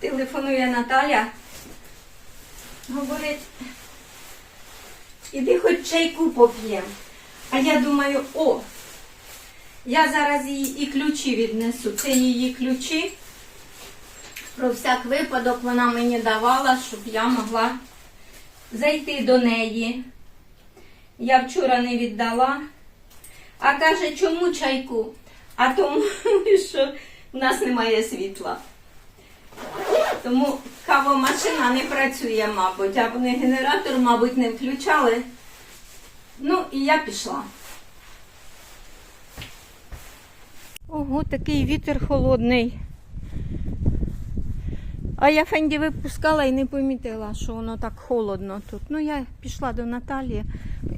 телефонує Наталя. Говорить, іди хоч чайку поп'єм. А я думаю, о, я зараз їй і ключі віднесу. Це її ключі. Про всяк випадок вона мені давала, щоб я могла зайти до неї. Я вчора не віддала. А каже, чому чайку? А тому, що в нас немає світла. Тому кавомашина не працює, мабуть, а вони генератор, мабуть, не включали. Ну, і я пішла. Ого, такий вітер холодний. А я Фенді випускала і не помітила, що воно так холодно тут. Ну, я пішла до Наталії.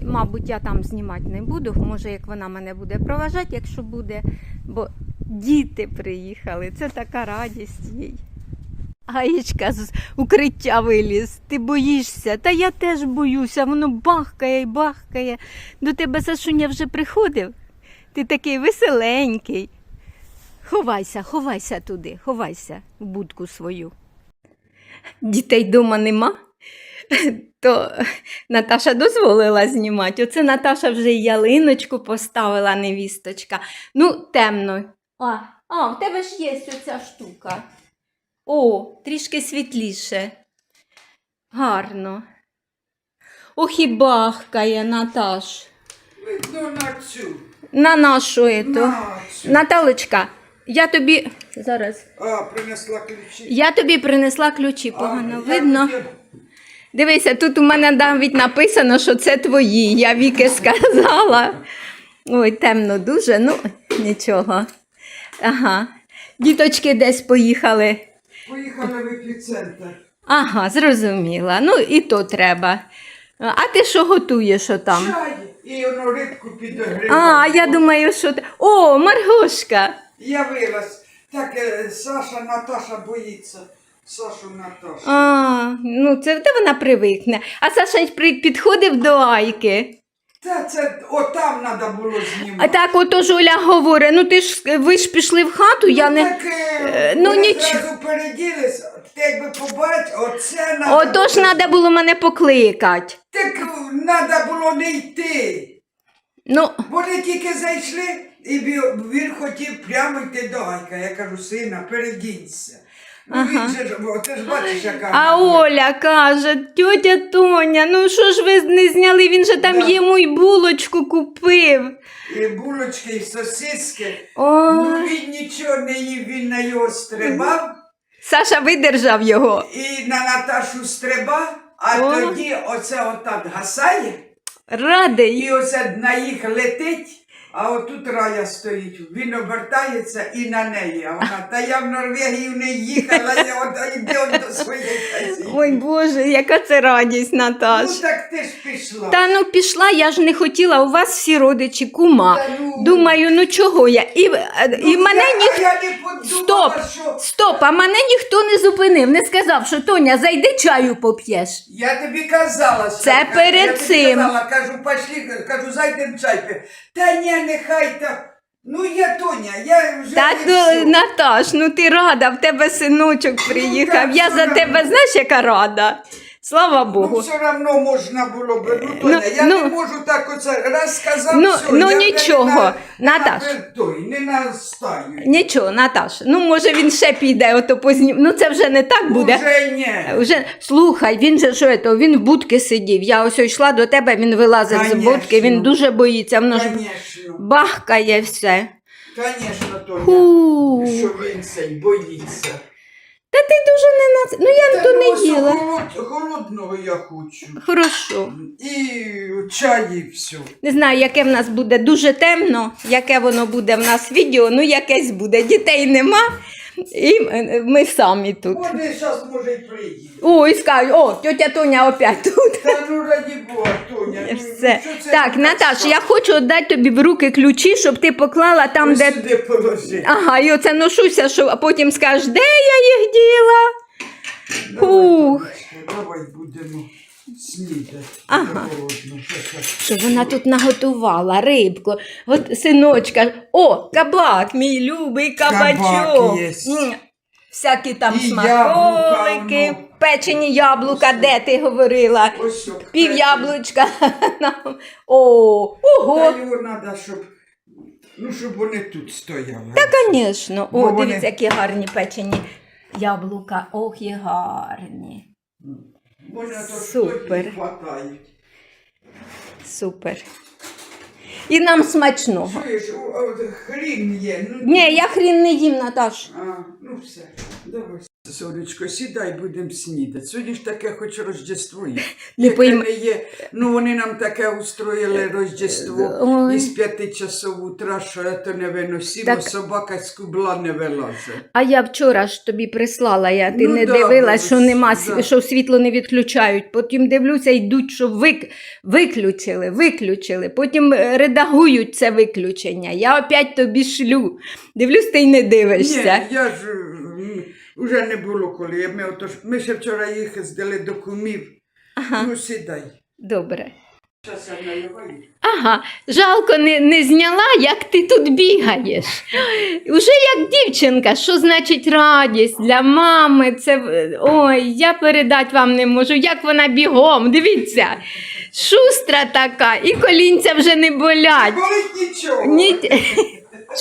Мабуть, я там знімати не буду. Може, як вона мене буде проважати, якщо буде. Бо діти приїхали. Це така радість їй. Гаєчка з укриття виліз. Ти боїшся. Та я теж боюся, воно бахкає і бахкає. До тебе Сашуня вже приходив. Ти такий веселенький. Ховайся, ховайся туди, ховайся в будку свою. Дітей вдома нема, то Наташа дозволила знімати. Оце Наташа вже ялиночку поставила невісточка. Ну, темно. А, а в тебе ж є оця штука. О, трішки світліше. Гарно. Ох і бахкає, Наташ. Ну, на нашу ету. На. Наталочка, я тобі. Зараз. А, принесла ключі. Я тобі принесла ключі, погано я видно. хотів- Дивися, тут у мене навіть написано, що це твої. Я Віки сказала. Ой, темно дуже, ну нічого. Ага. Діточки десь поїхали. Поїхали в епіцентр. Ага, зрозуміла. Ну і то треба. А ти що готуєш отам? Чай. І воно рибку підогріває. А, я думаю, що ти. О, Маргошка! Явилась. Так е, Саша, Наташа боїться. Сашу Наташа. А, ну це де вона привикне. А Саша при- підходив до Айки. Та це отам треба було знімати. А так отож Оля говорить, ну ти ж ви ж пішли в хату, я не. Так, е, Е, ну, вони нічого. зразу переділись. Ти якби побач, оце надо. Отож було. треба було мене покликати. Так треба було не йти. Ну, Вони тільки зайшли, і бі- він хотів прямо йти до Гайка. Я кажу, сина, передінься. Ну він же ж, о, ти ж бачиш, яка. а вона. Оля каже, тьотя Тоня, ну що ж ви не зняли? Він же там Да. йому й булочку купив. І булочки, і сосиски. Ой. Ну він нічого не їв, він на його стрибав, Саша видержав його. і на Наташу стрибав, а О. тоді оце отак гасає, Радий. і оце на їх летить. А отут рая стоїть, він обертається і на неї. А вона, та я в Норвегію не їхала, я от йди от до своєї хазі. Ой Боже, яка це радість, Наташ. Ну так ти ж пішла. Та ну пішла, я ж не хотіла, у вас всі родичі, кума. Та ну. Думаю, ну чого я? І, і Ну, мене я, ніхто. я не Стоп! що... Стоп, а мене ніхто не зупинив, не сказав, що Тоня, зайди чаю поп'єш. Я тобі казала, що Це я перед тобі цим. Казала, кажу, пошли, кажу, зайдемо чай. Та ні, нехай так. Ну я Тоня, я вже Так, не ну, всю. Наташ, ну ти рада, в тебе синочок приїхав. так, Я за тебе, знаєш, яка рада. Слава Ну, Богу. все одно можна було б. Ну, Тоня, я ну. не можу так оце раз сказав, Ну, все, ну, я нічого, не на, Наташ. На, той, не настаю. Нічого, Наташ, ну може він ще піде, ото познім. Ну це вже не так буде. Уже ні. Вже слухай, він же що то, він в будки сидів. Я ось йшла до тебе, він вилазив з Конечно. будки, він дуже боїться, воно ж бахкає все. конечно, Тоня. Фу. Що він цей боїться. Та ти дуже не на Ну я Їла. холод- холодного я хочу. Хорошо. І чай і все. Не знаю, яке в нас буде дуже темно, яке воно буде в нас відео, ну якесь буде. Дітей нема, і ми самі тут. Вони зараз може й приїдуть. Ой, скажуть, о, тетя Тоня опять тут. Та ну раді Бога, Тоня. Ну, Все. ну, що це Так, за Наташ, я хочу віддати тобі в руки ключі, щоб ти поклала там, Ось де. сюди положи. Ага, і оце ношуся, що а потім скажеш, де я їх діла? Ух. Давай будемо снідати. Ага. Що вона тут наготувала рибку, от синочка. О, кабак, мій любий кабачок. Кабак єсть. М. всякі там І смаколики, яблука, ну. печені яблука, де ти говорила. Ось що, Пів яблучка. нам. О, ого. Та його треба, щоб, ну, щоб вони тут стояли. Та, звісно. Бо О, вони- дивіться, які гарні печені яблука. Ох, і гарні. Можна то Супер. хватають. Супер. І нам смачного. Чуєш, о, о, хрін є. Ну, Ні, я хрін не їм, Наташ. А, ну все, давай. Сонечко, сідай, будемо снідати. Сьогодні ж таке хоч Рождество є. Не пойм- є. Ну вони нам таке устроїли Рождество Ой. із п'яти часов утра, що я то не виносимо, Так- собака з кубла не вилазить. А я вчора ж тобі прислала, я ти Ну не да, дивилась, що нема, да. що світло не відключають. Потім дивлюся, йдуть, що вик, виключили, виключили. Потім е, редагують це виключення. Я опять тобі шлю. Дивлюсь, ти й не дивишся. Ні, я ж уже не було коли. Ми, отож, ми ще вчора їздили до кумів. Ага, Ну сідай. добре. Зараз я наливаю. Ага, жалко не, не зняла, як ти тут бігаєш. Уже як дівчинка, що значить радість для мами. Це ой, я передати вам не можу, як вона бігом. Дивіться, шустра така, і колінця вже не болять. Болить нічого. Ні...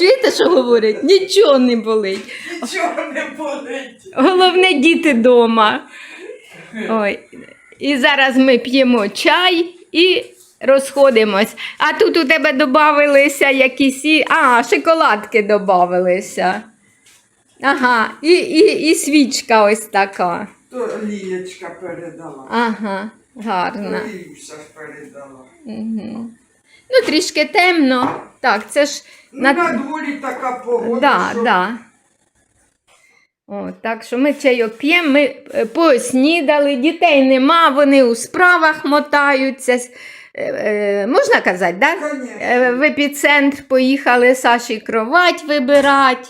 Чуєте, що говорять? Нічого не болить. Нічого не болить. Головне діти вдома. Ой. І зараз ми п'ємо чай і розходимось. А тут у тебе додавалися якісь. і- А, шоколадки додавалися. Ага, і, і, і свічка ось така. То Лієчка передала. Ага, гарна. Ліюся ж передала. Угу. Ну, трішки темно. Так, це ж. Ну, На... на дворі така погода, Да, що да. О, так що ми чайок п'ємо, ми е, поснідали, дітей нема, вони у справах мотаються. Е, е, можна казати, да? Конечно. В епіцентр поїхали Саші кровать вибирати.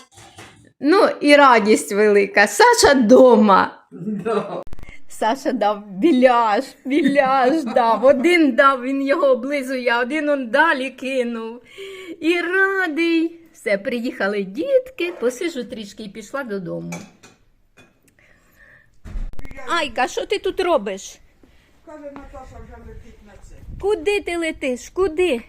Ну і радість велика. Саша дома. Да. Саша дав біляш, біляш дав. Один дав, він його облизує, один он далі кинув. І радий. Все, приїхали дітки, посижу трішки і пішла додому. Айка, що ти тут робиш? Каже Наташа вже летить на це. Куди ти летиш? Куди?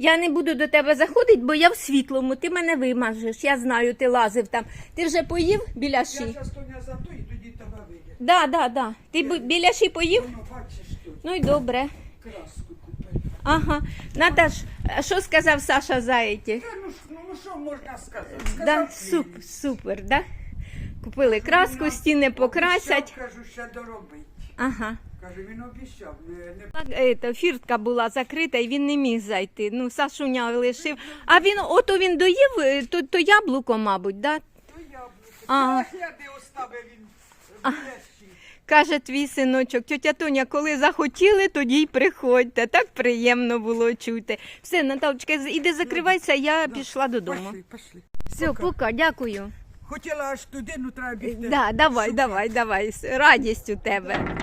Я не буду до тебе заходити, бо я в світлому, ти мене вимажеш. Я знаю, ти лазив там. Ти вже поїв біляші? Я зараз Тоня за то і тоді тебе вийде. Да, да, да. Ти бу- біляші поїв? Воно бачиш тут Ну й добре. краску купити. Ага. Наташ, а що сказав Саша Заєті? Та ну, ж- ну що можна сказати? Сказав, Да, суп, супер, да? Купили краску, стіни покрасять. Обіцяв, кажу, ще доробить. Ага. Каже, він обіцяв. Не, не... Так, ето, фіртка була закрита і він не міг зайти. Ну, Сашуня лишив. А він, ото він доїв, е, то, то яблуко, мабуть, да? То яблуко. Ага. Я де оставив він лесі. Каже твій синочок, тьотя Тоня, коли захотіли, тоді й приходьте. Так приємно було чути. Все, Наталочка, іди закривайся, я пішла додому. Пошли, пошли. Все, Пока. пока, дякую. Хотіла аж туди, ну треба бігти. Да, давай, давай, давай. Радість у тебе.